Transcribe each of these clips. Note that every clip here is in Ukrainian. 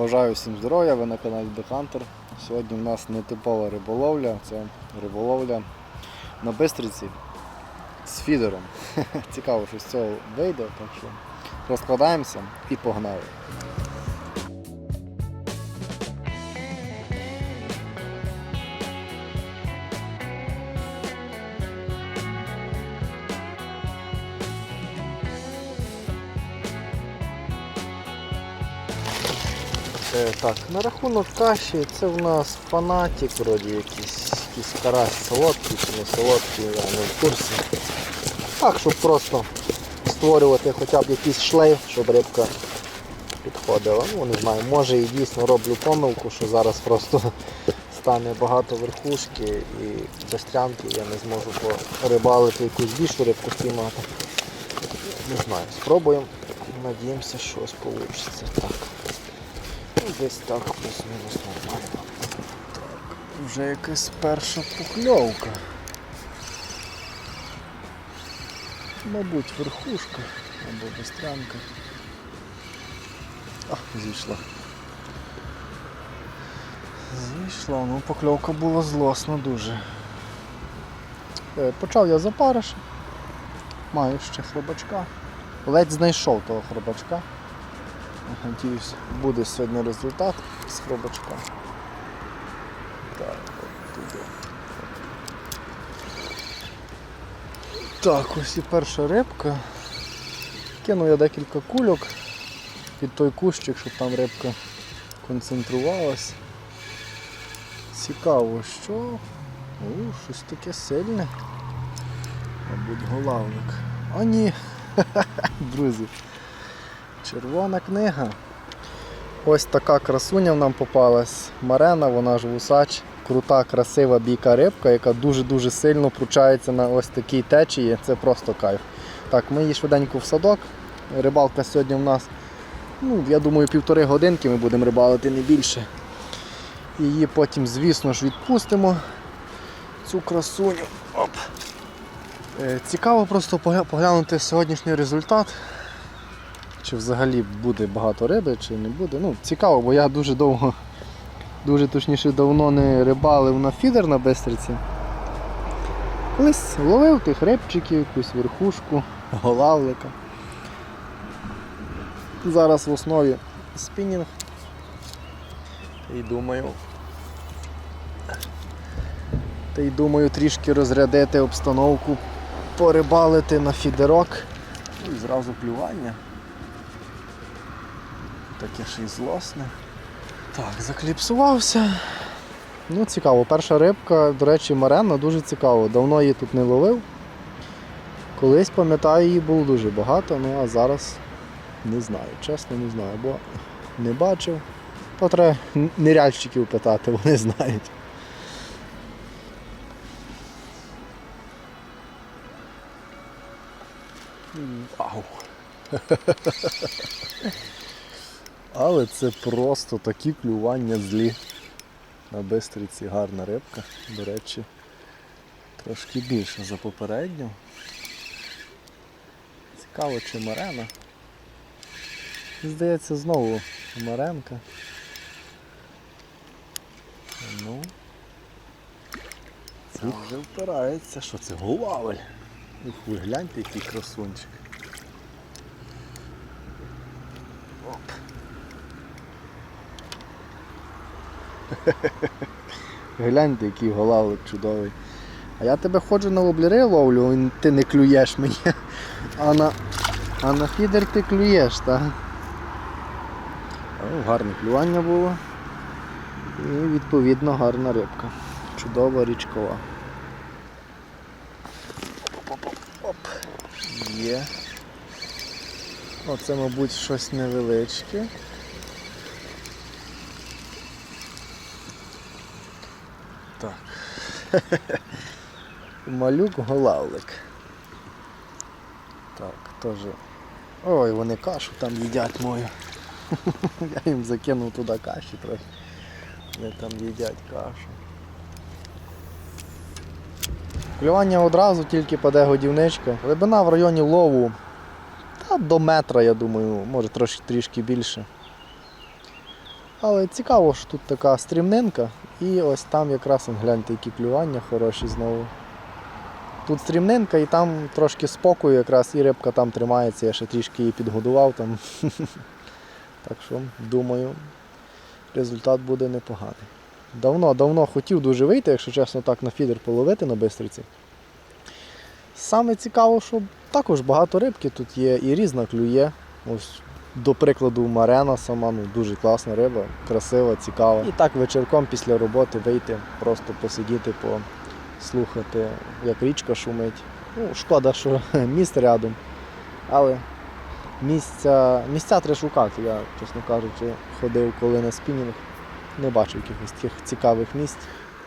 Бажаю всім здоров'я, ви на каналі The Hunter. Сьогодні в нас не типова риболовля, це риболовля на Бистриці з фідером. Цікаво, що з цього вийде, так що розкладаємося і погнали. Так, на рахунок каші, це в нас фанатик, вроді якийсь, якийсь карась солодкий чи не солодкий, я не в курсі. Так, щоб просто створювати хоча б якийсь шлейф, щоб рибка підходила. Ну, не знаю, може і дійсно роблю помилку, що зараз просто стане багато верхушки і застрянки, я не зможу порибалити якусь більшу рибку спіймати. Не знаю, спробуємо. Надіємося, щось вийде. Так. Десь так плюс-мінус нормально. Вже якась перша покльовка. Мабуть, верхушка або бестрянка. А, зійшла. Зійшла, ну покльовка була злосна дуже. Е, Почав я з опариша. Маю ще хробачка. Ледь знайшов того хробачка. Надіюсь, буде сьогодні результат з хробачка. Так, от туди. Так, ось і перша рибка. Кинув я декілька кульок під той кущик, щоб там рибка концентрувалась. Цікаво, що О, щось таке сильне. Мабуть, голавник. А ні, друзі. Червона книга. Ось така красуня нам попалась. Марена, вона ж вусач. Крута, красива бійка рибка, яка дуже-дуже сильно пручається на ось такій течії. Це просто кайф. Так, ми її швиденько в садок. Рибалка сьогодні в нас, ну, я думаю, півтори годинки ми будемо рибалити не більше. Її потім, звісно ж, відпустимо. Цю красуню. Оп. Е, Цікаво просто поглянути сьогоднішній результат чи взагалі буде багато риби, чи не буде. Ну, цікаво, бо я дуже довго, дуже точніше давно не рибалив на фідер на Бестриці. Колись ловив тих рибчиків, якусь верхушку, голавлика. Зараз в основі спінінг. І думаю. Та й думаю трішки розрядити обстановку, порибалити на фідерок. І зразу плювання. Таке ще й злосне. Так, закліпсувався. Ну, цікаво, перша рибка, до речі, марена дуже цікаво. Давно її тут не ловив. Колись, пам'ятаю, її було дуже багато, ну а зараз не знаю, чесно не знаю, бо не бачив. То треба н- ниряльщиків питати, вони знають. Вау! Але це просто такі клювання злі. На бистриці гарна рибка. До речі, трошки більше за попередню. Цікаво, чи марена. Здається, знову маренка. Ну. Це вже впирається. Що це? Голавель. Ух, ви гляньте, який красунчик. Гляньте, який голавлик чудовий. А я тебе ходжу на воблери ловлю, ти не клюєш мені. А на, а на фідер ти клюєш, так? О, гарне клювання було. І відповідно гарна рибка. Чудова річкова. Оп. Є. Оце, мабуть, щось невеличке. Малюк голавлик. Так, теж. Ой, вони кашу там їдять мою. Я їм закинув туди каші трохи. Вони там їдять кашу. Клювання одразу тільки паде годівничка. Глибина в районі лову. Та до метра, я думаю, може трошки трішки більше. Але цікаво, що тут така стрімнинка, і ось там якраз гляньте, які клювання хороші знову. Тут стрімнинка і там трошки спокою, якраз і рибка там тримається, я ще трішки її підгодував там. Так що, думаю, результат буде непоганий. Давно, давно хотів дуже вийти, якщо чесно, так на фідер половити на бистриці. Саме цікаво, що також багато рибки тут є і різна клює. Ось, до прикладу, Марена сама ну, дуже класна риба, красива, цікава. І так вечірком після роботи вийти, просто посидіти, послухати, як річка шумить. Ну, шкода, що міст рядом. Але місця, місця треба шукати. Я, чесно кажучи, ходив коли на спінінг, не бачив якихось таких цікавих місць.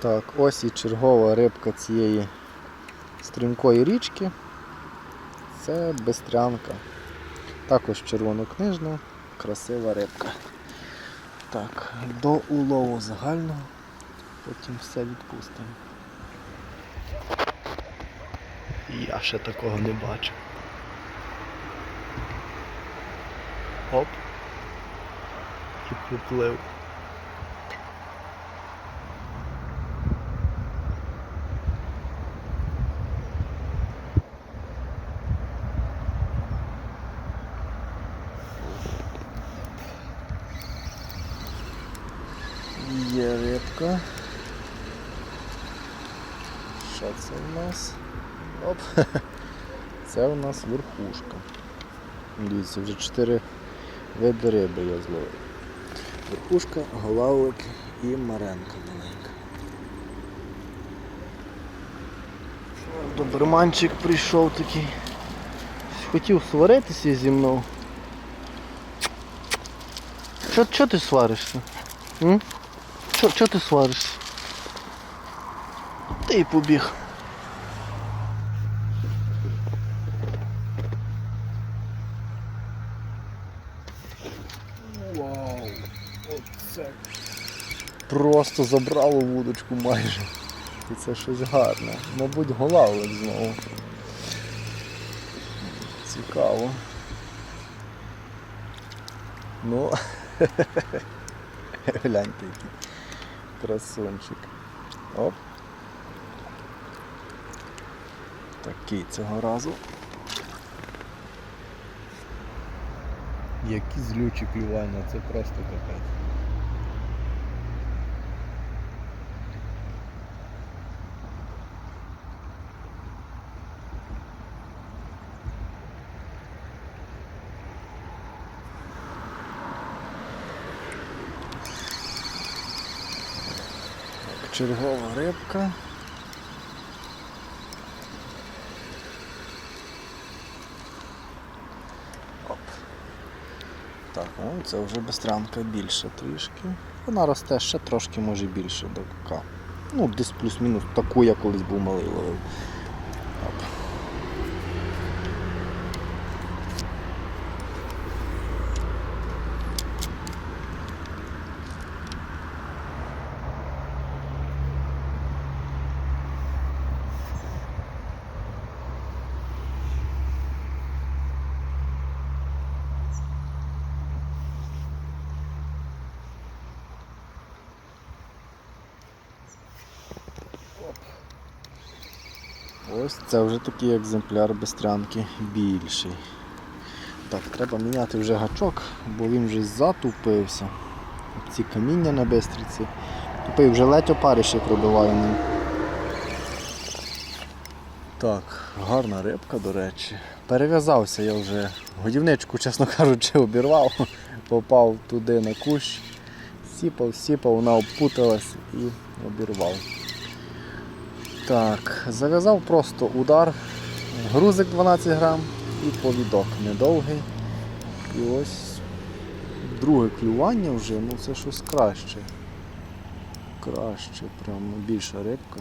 Так, ось і чергова рибка цієї стрімкої річки. Це бестрянка. Також червонокнижна, красива рибка. Так, до улову загального, потім все відпустимо. Я ще такого не бачив. Оп. І поплив. Є рибка. Що це у нас? Оп. Це у нас верхушка. Дивіться, вже 4 види риби я зловив. Верхушка, голавлик і маренка маленька. Доберманчик прийшов такий. Хотів сваритися зі мною. Чо, чо ти сваришся? М? Чо, ти сваришся? Ти й побіг. Просто забрало вудочку майже. І це щось гарне. Мабуть, голавлик знову. Цікаво. Ну, гляньте який красунчик. Оп. Такий цього разу. Які злючі клювання, це просто капець. Чергова рибка. Оп. Так, о, це вже бестрянка більше трішки. Вона росте ще трошки, може більше до К. Ну, десь плюс-мінус таку я колись був малий ловив. Ось це вже такий екземпляр бестрянки більший. Так, треба міняти вже гачок, бо він вже затупився. Ці каміння на бистриці. Тупий вже ледь опариші пробиваю. Так, гарна рибка, до речі. Перев'язався я вже. Годівничку, чесно кажучи, обірвав, попав туди на кущ, сіпав, сіпав, вона опуталась і обірвав. Так, зав'язав просто удар, грузик 12 грам і повідок недовгий. І ось друге клювання вже, ну це щось краще. Краще, прямо більша рибка.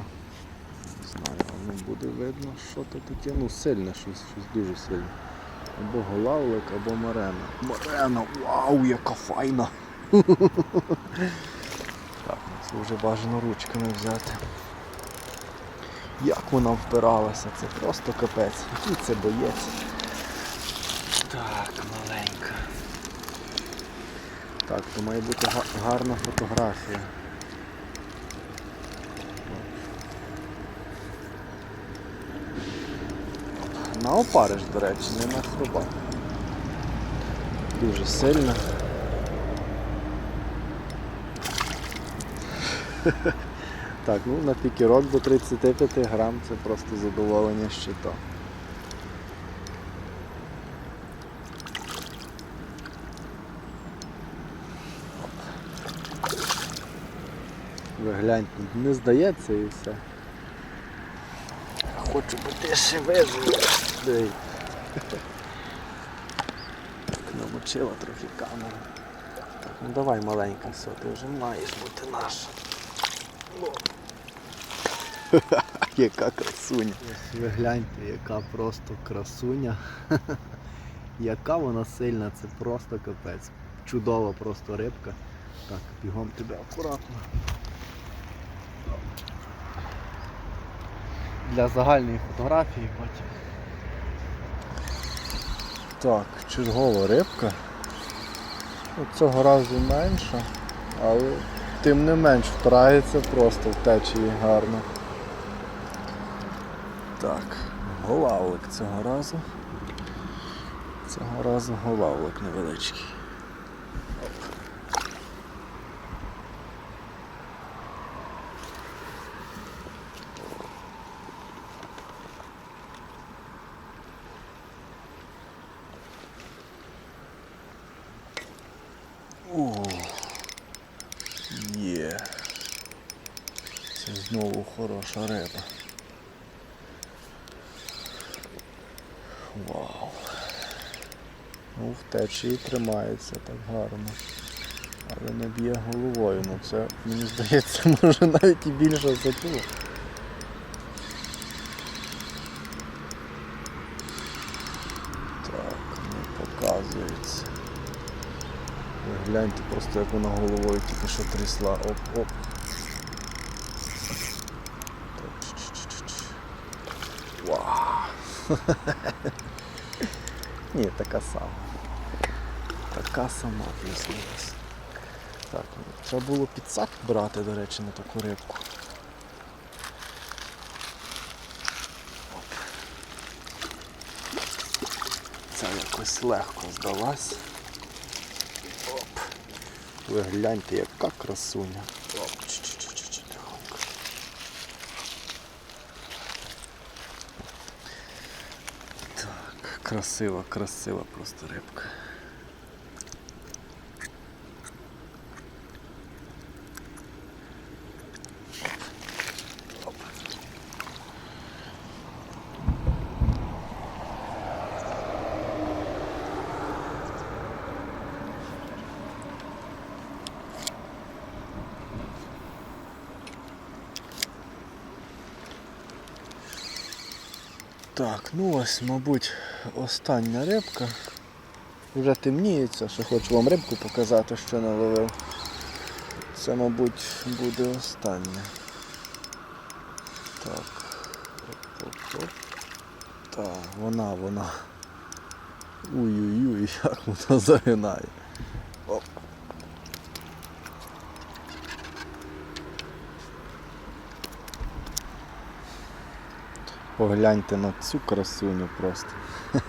Не знаю, воно буде видно, що то таке. Ну сильне щось, щось дуже сильне. Або голавлик, або марена. Марена! Вау, яка файна! Так, ну це вже бажано ручками взяти. Як вона впиралася, це просто капець. Який це боєць. Так, маленька. Так, то має бути гарна фотографія. На опариш, до речі, не на хроба. Дуже сильно. Так, ну на пікірок до 35 грам це просто задоволення щита. Ви гляньте, не здається і все. Хочу бути ще вижив. Намочила трохи камеру. Так, ну давай маленька, все, ти вже маєш бути наша. Яка красуня. Ось ви гляньте, яка просто красуня. яка вона сильна, це просто капець. Чудова просто рибка. Так, бігом тебе акуратно. Для загальної фотографії потім. Так, чергова рибка. Ну, Цього разу менша, але тим не менш впирається просто в течії гарно. Так, голавлик цього разу. Цього разу голавлик невеличкий. О, є. Це знову хороша риба. Вау. Ну, в течії тримається так гарно. Але не б'є головою. Ну це, мені здається, може навіть і більше за ту. Так, не показується. Ви гляньте просто як вона головою тільки що трясла. Оп-оп. Вау. Ні, така сама. Така сама плюс-мінус. Так, ну, треба було підсак брати, до речі, на таку рибку. Це якось легко здалась. Оп. Ви гляньте, яка красуня. Оп. Чу-чу-чу-чу, тихонько. Так, красива, красива просто рибка. Так, ну ось, мабуть, остання рибка. Вже темніється, що хочу вам рибку показати, що наловив. Це, мабуть, буде остання. Так. Оп-оп-оп. Так, вона, вона. Ой-ой-ой, як вона загинає. Погляньте на цю красуню просто.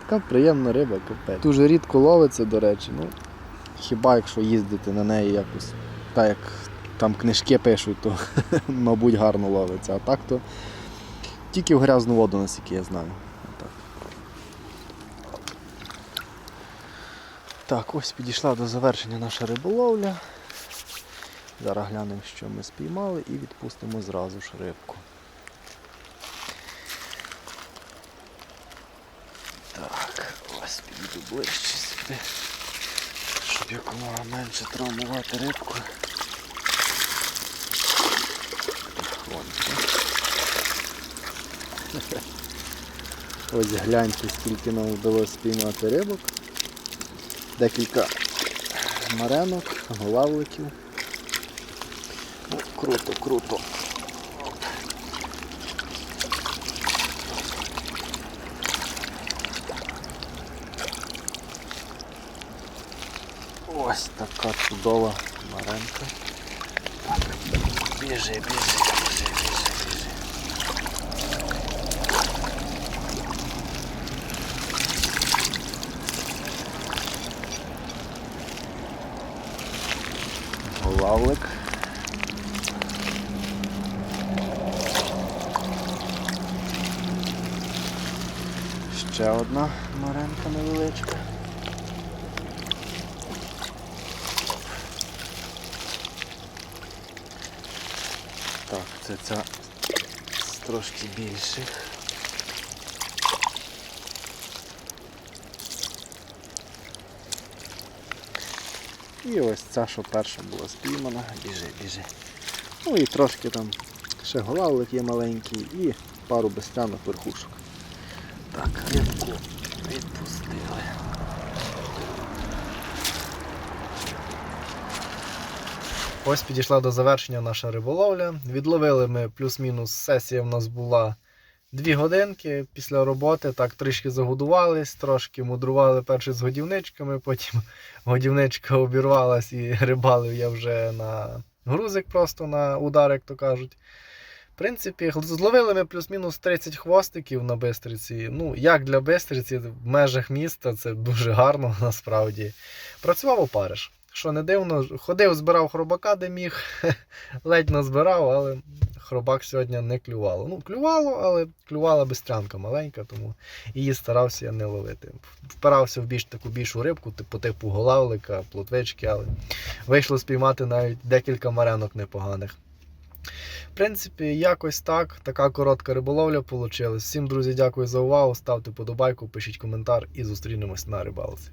Така приємна риба, капець. Дуже рідко ловиться, до речі. Ну, хіба якщо їздити на неї якось, так як там книжки пишуть, то мабуть гарно ловиться. А так то тільки в грязну воду, наскільки я знаю. Отак. Так, ось підійшла до завершення наша риболовля. Зараз глянемо, що ми спіймали і відпустимо зразу ж рибку. Так, підійду ближче сюди, щоб якомога менше травмувати рибку. Тихонько. Ось гляньте, скільки нам вдалося спіймати рибок. Декілька маренок, голавликів. Круто, круто. Ось така чудова маренка. Біжи, біжи, біжи, біжи, біжи. Лавлик. Ще одна маренка невеличка. Так, це ця з трошки більших. І ось ця, що перша була спіймана, біжи, біжи. Ну і трошки там ще голавлик є маленький і пару безтянок верхушок. Так, рибку відпустили. Ось підійшла до завершення наша риболовля. Відловили ми плюс-мінус сесія в нас була дві годинки після роботи. Так трішки загодувались, трошки мудрували перші з годівничками, потім годівничка обірвалась і рибалив я вже на грузик просто на удар, як то кажуть. В принципі, зловили ми плюс-мінус 30 хвостиків на Бистриці. Ну, як для Бистриці, в межах міста це дуже гарно насправді. Працював опариш. Що не дивно, ходив, збирав хробака, де міг, ледь назбирав, але хробак сьогодні не клювало. Ну, клювало, але клювала бистрянка маленька, тому її старався я не ловити. Впирався в більш таку більшу рибку, типу типу голавлика, плотвички, але вийшло спіймати навіть декілька маренок непоганих. В принципі, якось так. Така коротка риболовля вийшла. Всім, друзі, дякую за увагу. Ставте подобайку, пишіть коментар і зустрінемось на рибалці.